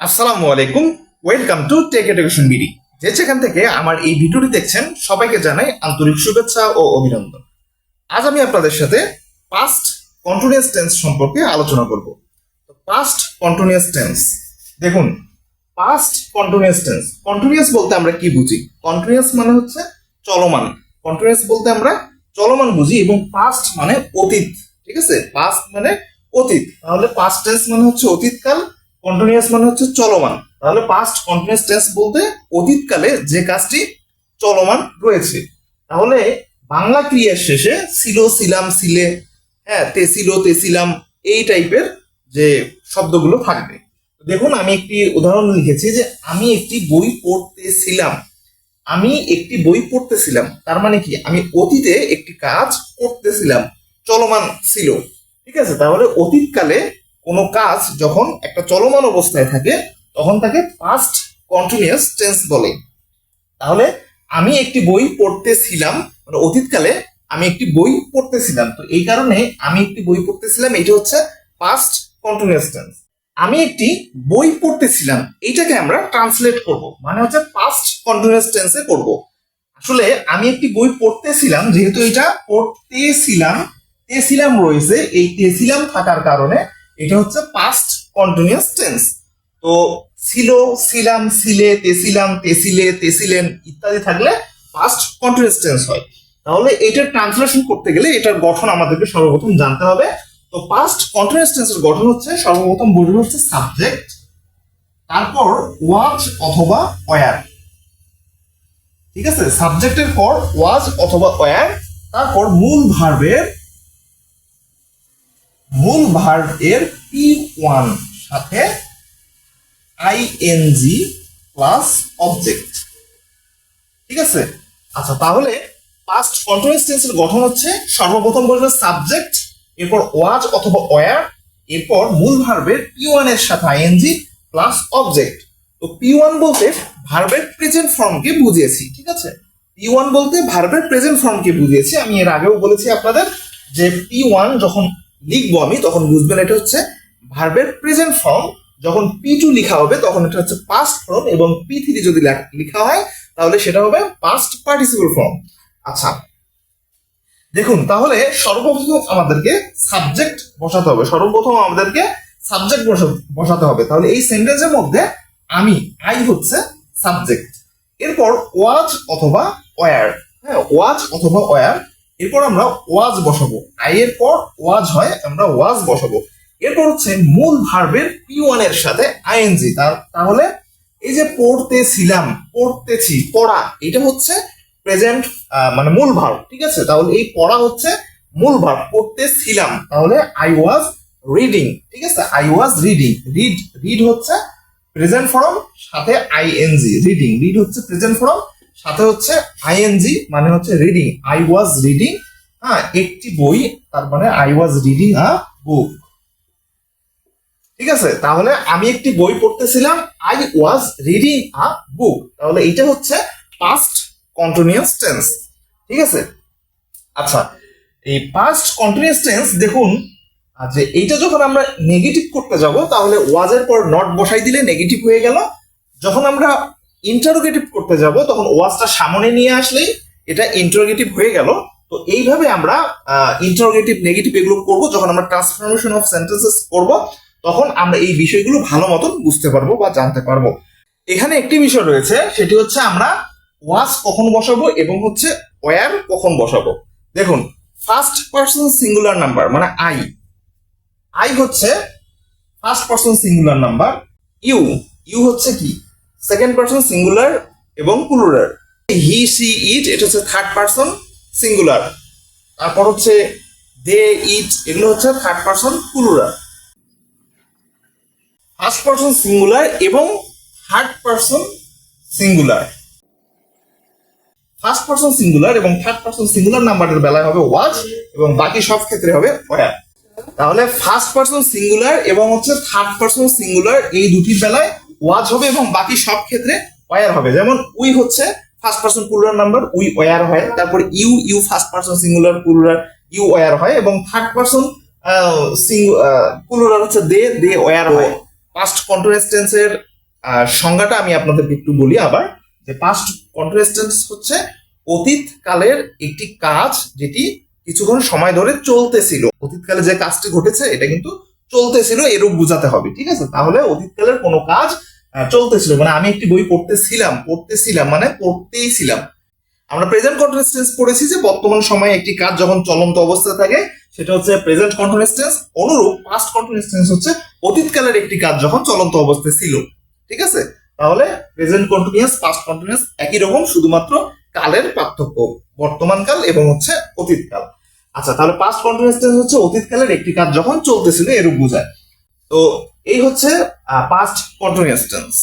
আসসালামু আলাইকুম, welcome to tech education BD. যে যেখান থেকে আমার এই ভিডিওটি দেখছেন, সবাইকে জানাই আন্তরিক শুভেচ্ছা ও অভিনন্দন। আজ আমি আপনাদের সাথে পাস্ট কন্টিনিউয়াস টেন্স সম্পর্কে আলোচনা করব। পাস্ট কন্টিনিউয়াস টেন্স দেখুন পাস্ট কন্টিনিউয়াস টেন্স কন্টিনিউয়াস বলতে আমরা কি বুঝি? কন্টিনিউয়াস মানে হচ্ছে চলমান। কন্টিনিউয়াস বলতে আমরা চলমান বুঝি এবং পাস্ট মানে অতীত, ঠিক আছে? পাস্ট মানে অতীত, তাহলে পাস্ট টেন্স মানে হচ্ছে অতীতকাল কন্টিনিউয়াস মানে হচ্ছে চলমান। তাহলে পাস্ট কন্টিনিউয়াস টেন্স বলতে অতীতকালে যে কাজটি চলমান রয়েছে। তাহলে বাংলা ক্রিয়ার শেষে ছিল, ছিলাম, ছিলে হ্যাঁ তেছিল তেছিলাম এই টাইপের যে শব্দগুলো থাকবে। দেখুন, আমি একটি উদাহরণ লিখেছি যে আমি একটি বই পড়তেছিলাম আমি একটি বই পড়তেছিলাম তার মানে কি? আমি অতীতে একটি কাজ করতেছিলাম চলমান ছিল। ঠিক আছে? তাহলে অতীতকালে কোনো কাজ যখন একটা চলমান অবস্থায় থাকে, তখন তাকে পাস্ট কন্টিনিউয়াস টেন্স বলে। তাহলে আমি একটি বই পড়তেছিলাম মানে অতীতকালে আমি একটি বই পড়তেছিলাম। তো এই কারণে আমি একটি বই পড়তেছিলাম, এটা হচ্ছে পাস্ট কন্টিনিউয়াস টেন্স আমি একটি বই পড়তেছিলাম, এইটাকে আমরা ট্রান্সলেট করব। মানে হচ্ছে পাস্ট কন্টিনিউয়াস টেন্সে করব। আসলে আমি একটি বই পড়তেছিলাম, যেহেতু এটা পড়তেছিলাম, তেছিলাম রয়েছে, এই তেছিলাম থাকার কারণে এটা হচ্ছে পাস্ট কন্টিনিউয়াস টেন্স তো ছিল, ছিলাম, ছিলে, তেছিলাম, তেছিলে, তেছিলেন ইত্যাদি থাকলে পাস্ট কন্টিনিউয়াস টেন্স হয়। তাহলে এটার ট্রান্সলেশন করতে গেলে এটার গঠন আমাদেরকে সর্বপ্রথম জানতে হবে। তো পাস্ট কন্টিনিউয়াস টেন্সের গঠন হচ্ছে, সর্বপ্রথম বুঝবে হচ্ছে সাবজেক্ট তারপর ওয়াজ অথবা ওয়ার ঠিক আছে? সাবজেক্টের পর ওয়াজ অথবা ওয়ার তারপর মূল ভার্বের মূল ভার্ব এর পি ওয়ান সাথে আইএনজি প্লাস অবজেক্ট ঠিক আছে? আচ্ছা তাহলে পাস্ট কন্টিনিউয়াস টেন্সের গঠন হচ্ছে সর্বপ্রথম বলবে সাবজেক্ট এরপর ওয়াজ অথবা ওয়ার এরপর মূল ভার্বের পি ওয়ানের সাথে আইএনজি প্লাস অবজেক্ট তো পি ওয়ান বলতে ভার্বের প্রেজেন্ট ফর্মকে বুঝিয়েছি, ঠিক আছে? পি ওয়ান বলতে ভার্বের প্রেজেন্ট ফর্মকে বুঝিয়েছি। আমি এর আগেও বলেছি আপনাদের যে পি ওয়ান যখন লিখব আমি, তখন বুঝবেন এটা হচ্ছে ভার্বের প্রেজেন্ট ফর্ম যখন পি টু লেখা হবে, তখন এটা হচ্ছে পাস্ট ফর্ম এবং পি থ্রি যদি লেখ- হয়, তাহলে সেটা হবে পাস্ট পার্টিসিপল ফর্ম আচ্ছা দেখুন, তাহলে সর্বপ্রথম আমাদেরকে সাবজেক্ট বসাতে হবে। সর্বপ্রথম আমাদেরকে সাবজেক্ট বসাতে হবে। তাহলে এই সেন্টেন্সের মধ্যে আমি আই হচ্ছে সাবজেক্ট এরপর ওয়াজ অথবা ওয়ার হ্যাঁ ওয়াজ অথবা ওয়ার এরপর আমরা ওয়াজ বসাবো। আই এর পর ওয়াজ হয়, আমরা ওয়াজ বসাবো। এরপর হচ্ছে মূল ভার্বের পি ওয়ানের সাথে আইএনজি তার তাহলে এই যে পড়তেছিলাম, পড়তেছি, পড়া, এটা হচ্ছে প্রেজেন্ট মানে মূল ভার্ব, ঠিক আছে? তাহলে এই পড়া হচ্ছে মূল ভার্ব, পড়তেছিলাম। তাহলে আই ওয়াজ রিডিং ঠিক আছে? I was reading read read হচ্ছে প্রেজেন্ট ফর্ম সাথে আইএনজি রিডিং রিড হচ্ছে প্রেজেন্ট ফর্ম সাথে হচ্ছে আইএনজি মানে হচ্ছে রিডিং আই ওয়াজ রিডিং হ্যাঁ একটি বই, তার মানে আই ওয়াজ রিডিং আ বুক ঠিক আছে? তাহলে আমি একটি বই পড়তেছিলাম আই ওয়াজ রিডিং আ বুক তাহলে এটা হচ্ছে পাস্ট কন্টিনিউয়াস টেন্স ঠিক আছে? আচ্ছা এই পাস্ট কন্টিনিউয়াস টেন্স দেখুন যে এইটা যখন আমরা নেগেটিভ করতে যাব, তাহলে ওয়াজের পর নট বসাই দিলে নেগেটিভ হয়ে গেল। যখন আমরা ইন্টারোগেটিভ করতে যাব, তখন ওয়াজটা সামনে নিয়ে আসলেই এটা ইন্টারোগেটিভ হয়ে গেল। তো এইভাবে আমরা ইন্টারোগেটিভ নেগেটিভ এগুলো করব, যখন আমরা ট্রান্সফরমেশন অফ সেন্টেন্সেস করব, তখন আমরা এই বিষয়গুলো ভালো মতন বুঝতে পারব বা জানতে পারব। এখানে একটি বিষয় রয়েছে, সেটি হচ্ছে আমরা ওয়াজ কখন বসাবো এবং হচ্ছে ওয়ার কখন বসাবো। দেখুন ফার্স্ট পার্সন সিঙ্গুলার নাম্বার মানে আই আই হচ্ছে first person singular number you you হচ্ছে কি? সেকেন্ড পার্সন সিঙ্গুলার এবং প্লুরাল হি সি ইট এটা হচ্ছে থার্ড পার্সন সিঙ্গুলার তারপর হচ্ছে দে ইট এগুলো হচ্ছে third person plural first person singular এবং third person singular first person singular এবং থার্ড পার্সন সিঙ্গুলার নাম্বারের বেলায় হবে ওয়াজ এবং বাকি সব ক্ষেত্রে হবে ওয়ার তাহলে ফার্স্ট পার্সন সিঙ্গুলার এবং হচ্ছে থার্ড পার্সন সিঙ্গুলার এই দুটির বেলায় ওয়াজ হবে এবং বাকি সব ক্ষেত্রে ওয়ার হবে। যেমন উই হচ্ছে first person plural number we were হয়। তারপর you you first person singular plural you were হয় এবং থার্ড পার্সন প্লুরাল হচ্ছে দে দে ওয়ার হয়। পাস্ট কন্টিনিউয়াস টেন্সের সংজ্ঞাটা আমি আপনাদেরকে একটু বলি আবার, যে পাস্ট কন্টিনিউয়াস টেন্স হচ্ছে অতীতকালের একটি কাজ যেটি কিছুক্ষণ সময় ধরে চলতেছিল। অতীতকালে যে কাজটি ঘটেছে, এটা কিন্তু চলতেছিল, এরূপ বোঝাতে হবে। ঠিক আছে? তাহলে অতীতকালের কোনো কাজ চলতেছিল। মানে আমি একটি বই পড়তেছিলাম পড়তেছিলাম মানে পড়তেই ছিলাম। আমরা প্রেজেন্ট কন্টিনিউয়াস টেন্স পড়েছি যে বর্তমান সময়ে একটি কাজ যখন চলন্ত অবস্থায় থাকে, সেটা হচ্ছে প্রেজেন্ট কন্টিনিউয়াস টেন্স অনুরূপ পাস্ট কন্টিনিউয়াস টেন্স হচ্ছে অতীতকালের একটি কাজ যখন চলন্ত অবস্থায় ছিল। ঠিক আছে? তাহলে প্রেজেন্ট কন্টিনিউয়াস পাস্ট কন্টিনিউয়াস একই রকম, শুধুমাত্র কালের পার্থক্য, বর্তমান কাল এবং হচ্ছে অতীতকাল। আচ্ছা তাহলে পাস্ট কন্টিনিউয়াস হচ্ছে অতীতকালের একটি কাজ যখন চলতেছিল, এরূপ বোঝায়। তো এই হচ্ছে পাস্ট কন্টিনিউয়াস টেন্স